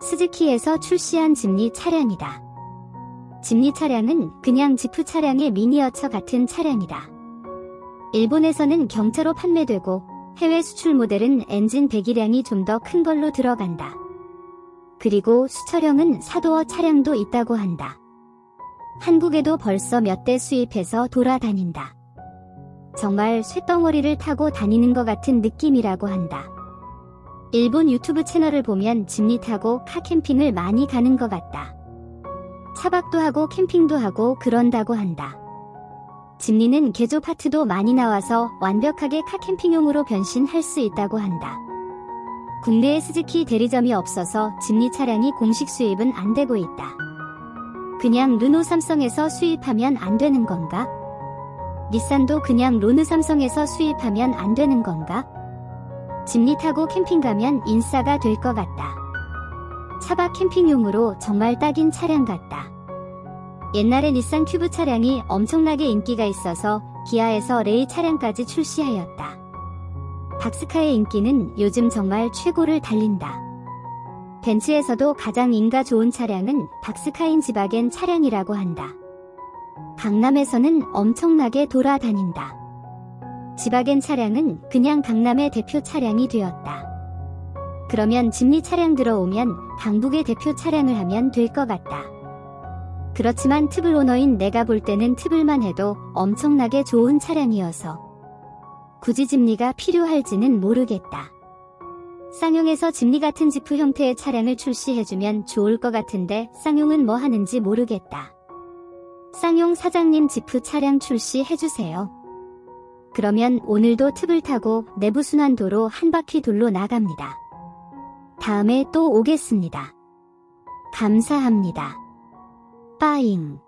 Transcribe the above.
스즈키에서 출시한 집리 차량이다. 집리 차량은 그냥 지프 차량의 미니어처 같은 차량이다. 일본에서는 경차로 판매되고 해외 수출 모델은 엔진 배기량이 좀 더 큰 걸로 들어간다. 그리고 수철형은 사도어 차량도 있다고 한다. 한국에도 벌써 몇 대 수입해서 돌아다닌다. 정말 쇳덩어리를 타고 다니는 것 같은 느낌이라고 한다. 일본 유튜브 채널을 보면 집리 타고 카 캠핑을 많이 가는 것 같다. 차박도 하고 캠핑도 하고 그런다고 한다. 집리는 개조 파트도 많이 나와서 완벽하게 카 캠핑용으로 변신할 수 있다고 한다. 국내에 스즈키 대리점이 없어서 집리 차량이 공식 수입은 안 되고 있다. 그냥 르노 삼성에서 수입하면 안 되는 건가? 닛산도 그냥 로느 삼성에서 수입하면 안 되는 건가? 집리 타고 캠핑 가면 인싸가 될 것 같다. 차박 캠핑용으로 정말 딱인 차량 같다. 옛날에 닛산 큐브 차량이 엄청나게 인기가 있어서 기아에서 레이 차량까지 출시하였다. 박스카의 인기는 요즘 정말 최고를 달린다. 벤츠에서도 가장 인가 좋은 차량은 박스카인 지바겐 차량이라고 한다. 강남에서는 엄청나게 돌아다닌다. 지바겐 차량은 그냥 강남의 대표 차량이 되었다. 그러면 집리 차량 들어오면 강북의 대표 차량을 하면 될 것 같다. 그렇지만 트블 오너인 내가 볼 때는 트블만 해도 엄청나게 좋은 차량이어서 굳이 집리가 필요할지는 모르겠다. 쌍용에서 집리 같은 지프 형태의 차량을 출시해주면 좋을 것 같은데 쌍용은 뭐 하는지 모르겠다. 쌍용 사장님 지프 차량 출시해주세요. 그러면 오늘도 팁을 타고 내부순환도로 한 바퀴 돌로 나갑니다. 다음에 또 오겠습니다. 감사합니다. 빠잉.